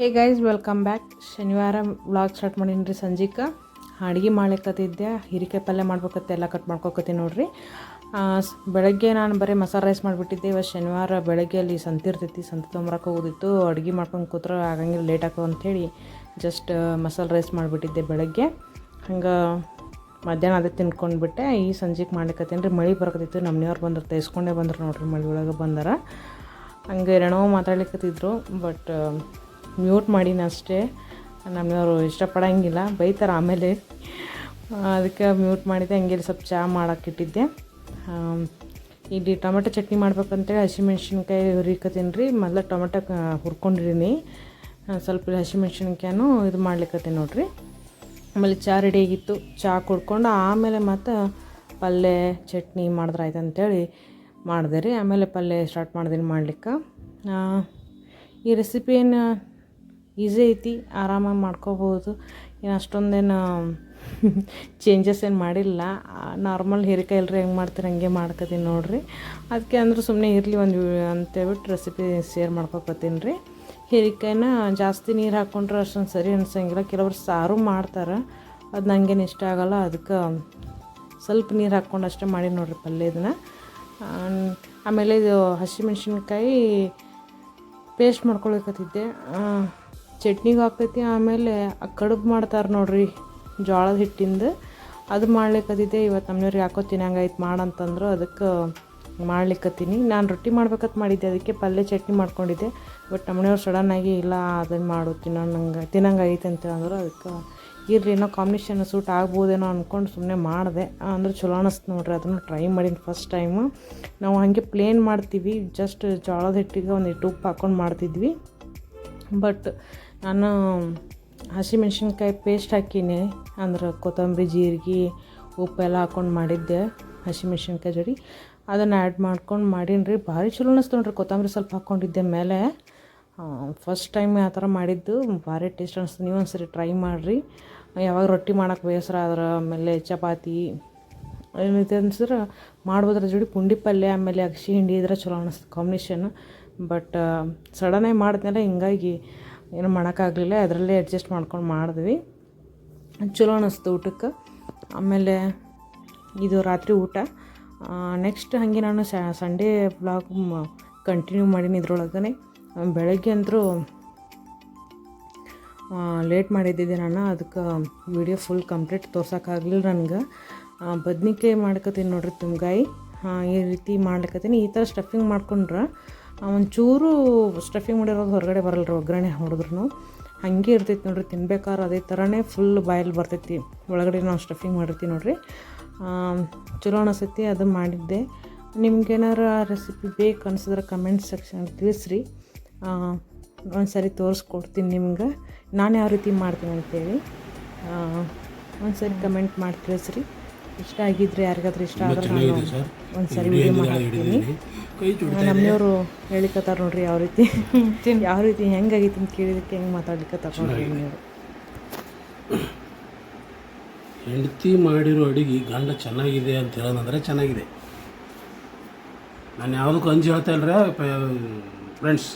ಹೇ guys welcome back ಶನಿವಾರ vlog start ಮಾಡೀನಿ ರೀ ಸಂಜಿಕ. ಅಡುಗೆ ಮಾಡ್ಲಿಕ್ಕತ್ತಿದ್ದೆ ಹೀರಿಕಾಯಿ ಪಲ್ಯ ಮಾಡ್ಬೇಕತ್ತೆ ಎಲ್ಲ ಕಟ್ ಮಾಡ್ಕೊಕತ್ತೀನಿ ನೋಡಿರಿ. ಬೆಳಗ್ಗೆ ನಾನು ಬರೀ ಮಸಾಲೆ ರೈಸ್ ಮಾಡಿಬಿಟ್ಟಿದ್ದೆ. ಇವತ್ತು ಶನಿವಾರ ಬೆಳಗ್ಗೆ ಅಲ್ಲಿ ಸಂತೆ ಇರ್ತೈತಿ, ಸಂತೆ ತೊಂಬರಕ್ಕೆ ಹೋಗೋದಿತ್ತು. ಅಡುಗೆ ಮಾಡ್ಕೊಂಡು ಕೂತ್ರೆ ಆಗಂಗಿಲ್ಲ ಲೇಟ್ ಆಗ್ತದೆ ಅಂಥೇಳಿ ಜಸ್ಟ್ ಮಸಾಲೆ ರೈಸ್ ಮಾಡಿಬಿಟ್ಟಿದ್ದೆ ಬೆಳಗ್ಗೆ. ಹಂಗೆ ಮಧ್ಯಾಹ್ನ ಅದೇ ತಿನ್ಕೊಂಡ್ಬಿಟ್ಟೆ. ಈ ಸಂಜೆಗೆ ಮಾಡ್ಲಿಕ್ಕತ್ತೀನಿ ರೀ ಮಳೆ ಬರಕತ್ತಿತ್ತು. ನಮ್ಮ ಮನೆಯವ್ರು ಬಂದ್ರೆ ತೈಸ್ಕೊಂಡೇ ಬಂದ್ರು ನೋಡ್ರಿ ಮಳೆ ಒಳಗೆ ಬಂದಾರ. ಹಂಗೆ ಏನೋ ಮಾತಾಡ್ಲಿಕ್ಕತ್ತಿದ್ರು ಬಟ್ ಮ್ಯೂಟ್ ಮಾಡೀನಿ ಅಷ್ಟೇ. ನಮ್ಮನೆಯವರು ಇಷ್ಟಪಡಂಗಿಲ್ಲ, ಬೈತಾರೆ ಆಮೇಲೆ. ಅದಕ್ಕೆ ಮ್ಯೂಟ್ ಮಾಡಿದ್ದೆ ಹಂಗೆ ಸ್ವಲ್ಪ ಚಹಾ ಮಾಡೋಕ್ಕಿಟ್ಟಿದ್ದೆ ಇಲ್ಲಿ ಟೊಮೆಟೊ ಚಟ್ನಿ ಮಾಡ್ಬೇಕಂತೇಳಿ ಹಸಿಮೆಣ್ಸಿನ್ಕಾಯಿ ಹುರಿಕತ್ತೀನಿ ರೀ. ಮೊದಲು ಟೊಮೆಟೊ ಹುರ್ಕೊಂಡಿರೀನಿ ಸ್ವಲ್ಪ ಹಸಿಮೆಣ್ಸಿನ್ಕಾಯನ್ನು ಇದು ಮಾಡ್ಲಿಕ್ಕತ್ತೀನಿ ನೋಡಿರಿ. ಆಮೇಲೆ ಚಹಾ ರೆಡಿ ಆಗಿತ್ತು. ಚಹಾ ಕುಡ್ಕೊಂಡು ಆಮೇಲೆ ಮತ್ತು ಪಲ್ಯ ಚಟ್ನಿ ಮಾಡಿದ್ರೆ ಆಯ್ತು ಅಂತೇಳಿ ಮಾಡಿದೆ ರೀ. ಆಮೇಲೆ ಪಲ್ಯ ಸ್ಟಾರ್ಟ್ ಮಾಡಿದೀನಿ ಮಾಡ್ಲಿಕ್ಕೆ. ಈ ರೆಸಿಪಿಯನ್ನು ಈಸಿ ಐತಿ, ಆರಾಮಾಗಿ ಮಾಡ್ಕೋಬೋದು. ಏನು ಅಷ್ಟೊಂದೇನು ಚೇಂಜಸ್ ಏನು ಮಾಡಿಲ್ಲ. ನಾರ್ಮಲ್ ಹೀರೆಕಾಯಿ ಎಲ್ಲರೂ ಹೆಂಗೆ ಮಾಡ್ತೀರಿ ಹಂಗೆ ಮಾಡ್ಕೋತೀನಿ ನೋಡಿರಿ. ಅದಕ್ಕೆ ಅಂದ್ರೆ ಸುಮ್ಮನೆ ಇರಲಿ ಒಂದು ಅಂತೇಳ್ಬಿಟ್ಟು ರೆಸಿಪಿ ಶೇರ್ ಮಾಡ್ಕೊಕತ್ತೀನಿ ರೀ. ಹೀರೆಕಾಯಿನ ಜಾಸ್ತಿ ನೀರು ಹಾಕ್ಕೊಂಡ್ರೆ ಅಷ್ಟೊಂದು ಸರಿ ಅನ್ಸಂಗಿಲ್ಲ. ಕೆಲವರು ಸಾರು ಮಾಡ್ತಾರೆ, ಅದು ನನಗೇನು ಇಷ್ಟ ಆಗೋಲ್ಲ. ಅದಕ್ಕೆ ಸ್ವಲ್ಪ ನೀರು ಹಾಕ್ಕೊಂಡು ಅಷ್ಟೇ ಮಾಡಿ ನೋಡಿರಿ ಪಲ್ಯ ಇದನ್ನ. ಆಮೇಲೆ ಇದು ಹಸಿಮೆಣ್ಸಿನ್ಕಾಯಿ ಪೇಸ್ಟ್ ಮಾಡ್ಕೊಳಕತ್ತಿದ್ದೆ. ಚಟ್ನಿಗೆ ಹಾಕ್ತೈತಿ ಆಮೇಲೆ ಕಡುಬು ಮಾಡ್ತಾರೆ ನೋಡ್ರಿ ಜೋಳದ ಹಿಟ್ಟಿಂದು. ಅದು ಮಾಡ್ಲಿಕ್ಕತ್ತಿದ್ದೆ ಇವತ್ತು ನಮ್ಮನೆಯವ್ರಿಗೆ ಯಾಕೋ ತಿನ್ನಂಗಾಯ್ತು ಮಾಡಂತಂದ್ರು ಅದಕ್ಕೆ ಮಾಡ್ಲಿಕ್ಕತ್ತೀನಿ ನಾನು ರೊಟ್ಟಿ ಮಾಡ್ಬೇಕಂತ ಮಾಡಿದ್ದೆ, ಅದಕ್ಕೆ ಪಲ್ಯ ಚಟ್ನಿ ಮಾಡ್ಕೊಂಡಿದ್ದೆ. ಬಟ್ ನಮ್ಮನೆಯವ್ರು ಸಡನ್ನಾಗಿ ಇಲ್ಲ ಅದನ್ನು ಮಾಡು, ತಿನ್ನೋಂಗೆ ತಿನ್ನಂಗಾಗೈತೆ ಅಂತ ಅಂದರು ಅದಕ್ಕೆ ಇರ್ರಿ ಏನೋ ಕಾಂಬಿನೇಷನ್ ಸೂಟ್ ಆಗ್ಬೋದೇನೋ ಅಂದ್ಕೊಂಡು ಸುಮ್ಮನೆ ಮಾಡಿದೆ. ಅಂದ್ರೆ ಚಲೋ ಅನಿಸ್ತು ನೋಡ್ರಿ, ಅದನ್ನು ಟ್ರೈ ಮಾಡೀನಿ ಫಸ್ಟ್ ಟೈಮು. ನಾವು ಹಾಗೆ ಪ್ಲೇನ್ ಮಾಡ್ತೀವಿ, ಜಸ್ಟ್ ಜೋಳದ ಹಿಟ್ಟಿಗೆ ಒಂದು ಹಿಟ್ಟು ಉಪ್ಪು ಹಾಕ್ಕೊಂಡು ಮಾಡ್ತಿದ್ವಿ. ಬಟ್ ನಾನು ಹಸಿಮೆಣ್ಸಿನ್ಕಾಯಿ ಪೇಸ್ಟ್ ಹಾಕೀನಿ, ಅಂದ್ರೆ ಕೊತ್ತಂಬರಿ, ಜೀರಿಗೆ, ಉಪ್ಪೆಲ್ಲ ಹಾಕ್ಕೊಂಡು ಮಾಡಿದ್ದೆ ಹಸಿಮೆಣ್ಸಿನ್ಕಾಯಿ ಜೋಡಿ. ಅದನ್ನು ಆ್ಯಡ್ ಮಾಡ್ಕೊಂಡು ಮಾಡೀನಿ ರೀ. ಭಾರಿ ಚಲೋ ಅನಿಸ್ತು ನೋಡ್ರಿ, ಕೊತ್ತಂಬರಿ ಸ್ವಲ್ಪ ಹಾಕ್ಕೊಂಡಿದ್ದೆ ಮೇಲೆ. ಫಸ್ಟ್ ಟೈಮ್ ಆ ಥರ ಮಾಡಿದ್ದು, ಭಾರಿ ಟೇಸ್ಟ್ ಅನಿಸ್ತು. ನೀವು ಒಂದ್ಸರಿ ಟ್ರೈ ಮಾಡಿರಿ. ಯಾವಾಗ ರೊಟ್ಟಿ ಮಾಡೋಕೆ ಬೇಸರ ಆದ್ರೆ ಆಮೇಲೆ ಚಪಾತಿ ಏನಿದೆ ಅನ್ಸಿದ್ರೆ ಮಾಡ್ಬೋದ್ರ ಜೋಡಿ. ಪುಂಡಿ ಪಲ್ಯ, ಆಮೇಲೆ ಅಗಸಿ ಹಿಂಡಿ ಇದ್ರೆ ಚಲೋ ಅನಿಸ್ತು ಕಾಂಬಿನೇಷನ್ ಬಟ್ ಸಡನ್ನಾಗಿ ಮಾಡಿದ್ಮೇಲೆ ಹಿಂಗಾಗಿ ಏನು ಮಾಡೋಕ್ಕಾಗಲಿಲ್ಲ, ಅದರಲ್ಲೇ ಅಡ್ಜಸ್ಟ್ ಮಾಡ್ಕೊಂಡು ಮಾಡಿದ್ವಿ. ಚಲೋ ಅನ್ನಿಸ್ತು ಊಟಕ್ಕೆ. ಆಮೇಲೆ ಇದು ರಾತ್ರಿ ಊಟ. ನೆಕ್ಸ್ಟ್ ಹಾಗೆ ನಾನು ಸಂಡೇ ಬ್ಲಾಗ್ ಕಂಟಿನ್ಯೂ ಮಾಡೀನಿ ಇದ್ರೊಳಗನೆ. ಬೆಳಗ್ಗೆ ಅಂತರೂ ಲೇಟ್ ಮಾಡಿದ್ದಿದ್ದೆ ನಾನು, ಅದಕ್ಕೆ ವಿಡಿಯೋ ಫುಲ್ ಕಂಪ್ಲೀಟ್ ತೋರ್ಸೋಕ್ಕಾಗಲಿಲ್ಲ ನನಗೆ. ಬದ್ನಿಕಾಯಿ ಮಾಡ್ಕೊತೀನಿ ನೋಡ್ರಿ ತುಂಬಾಯಿ ಈ ರೀತಿ ಮಾಡ್ಲಿಕ್ಕತ್ತೀನಿ ಈ ಥರ ಸ್ಟಫಿಂಗ್ ಮಾಡ್ಕೊಂಡ್ರೆ ಒಂಚೂರು ಸ್ಟಫಿಂಗ್ ಮಾಡಿರೋದು ಹೊರಗಡೆ ಬರಲ್ಲ ರೀ ಒಗ್ಗರಣೆ ಹೊಡೆದ್ರು ಹಾಗೆ ಇರ್ತೈತಿ ನೋಡ್ರಿ, ತಿನ್ಬೇಕಾದ್ರೆ ಅದೇ ಥರನೇ ಫುಲ್ ಬಾಯಲ್ಲಿ ಬರ್ತೈತಿ. ಒಳಗಡೆ ನಾವು ಸ್ಟಫಿಂಗ್ ಮಾಡಿರ್ತೀವಿ ನೋಡ್ರಿ. ಚಲೋ ಅನಿಸ್ತೈತಿ, ಅದು ಮಾಡಿದ್ದೆ. ನಿಮ್ಗೇನಾರ ರೆಸಿಪಿ ಬೇಕು ಅನ್ಸಿದ್ರೆ ಕಮೆಂಟ್ ಸೆಕ್ಷನ್ ತಿಳಿಸ್ರಿ. ಒಂದು ಸರಿ ತೋರಿಸ್ಕೊಡ್ತೀನಿ ನಿಮ್ಗೆ. ನಾನು ಯಾವ ರೀತಿ ಮಾಡ್ತೀನಿ ಅಂತೇಳಿ. ಒಂದು ಸರಿ ಕಮೆಂಟ್ ಮಾಡಿ ತಿಳಿಸ್ರಿ. ಇಷ್ಟ ಆಗಿದ್ರೆ ಯಾರಿಗಾದ್ರೂ ಇಷ್ಟ ಆದ್ರೆ ನಾನು ಒಂದು ಸರಿ ವಿಡಿಯೋ ಮಾಡ್ತೀನಿ. ಕೈ ಚೂಡು ನಮ್ಮನೆಯವರು ಹೇಳಿಕತ್ತಾರ ನೋಡ್ರಿ ಯಾವ ರೀತಿ. ಯಾವ ರೀತಿ ಹೆಂಗಾಗೈತಿ ಅಂತ ಕೇಳಿದಕ್ಕೆ ಹೆಂಗೆ ಮಾತಾಡ್ಲಿಕ್ಕತ್ತಾರ ನೋಡ್ರಿ ನೀವು. ಹೆಂಡತಿ ಮಾಡಿರೋ ಅಡಿಗೆ ಗಂಡ ಚೆನ್ನಾಗಿದೆ ಅಂತ ಹೇಳೋದಂದ್ರೆ ಚೆನ್ನಾಗಿದೆ. ನಾನು ಯಾವುದಕ್ಕೂ ಅಂಜಿ ಹೇಳ್ತಾ ಇಲ್ರ ಫ್ರೆಂಡ್ಸ್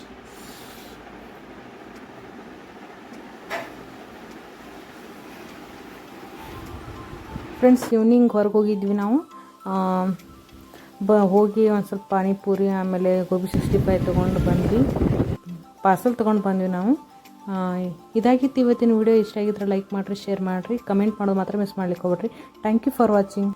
ಫ್ರೆಂಡ್ಸ್ ಈವ್ನಿಂಗ್ ಹೊರಗೆ ಹೋಗಿದ್ವಿ ನಾವು. ಬ, ಹೋಗಿ ಒಂದು ಸ್ವಲ್ಪ ಪಾನಿಪುರಿ, ಆಮೇಲೆ ಗೋಬಿ ಸಿಕ್ಸ್ಟಿ ಫೈ ತೊಗೊಂಡು ಬಂದ್ವಿ. ಪಾರ್ಸಲ್ ತೊಗೊಂಡು ಬಂದ್ವಿ ನಾವು. ಇದಾಗಿತ್ತು ಇವತ್ತಿನ ವಿಡಿಯೋ ಇಷ್ಟ ಆಗಿದ್ರೆ ಲೈಕ್ ಮಾಡಿರಿ ಶೇರ್ ಮಾಡಿರಿ. ಕಮೆಂಟ್ ಮಾಡೋದು ಮಾತ್ರ ಮಿಸ್ ಮಾಡ್ಲಿಕ್ಕೆ ಹೋಗ್ಬೇಡ್ರಿ. Thank you for watching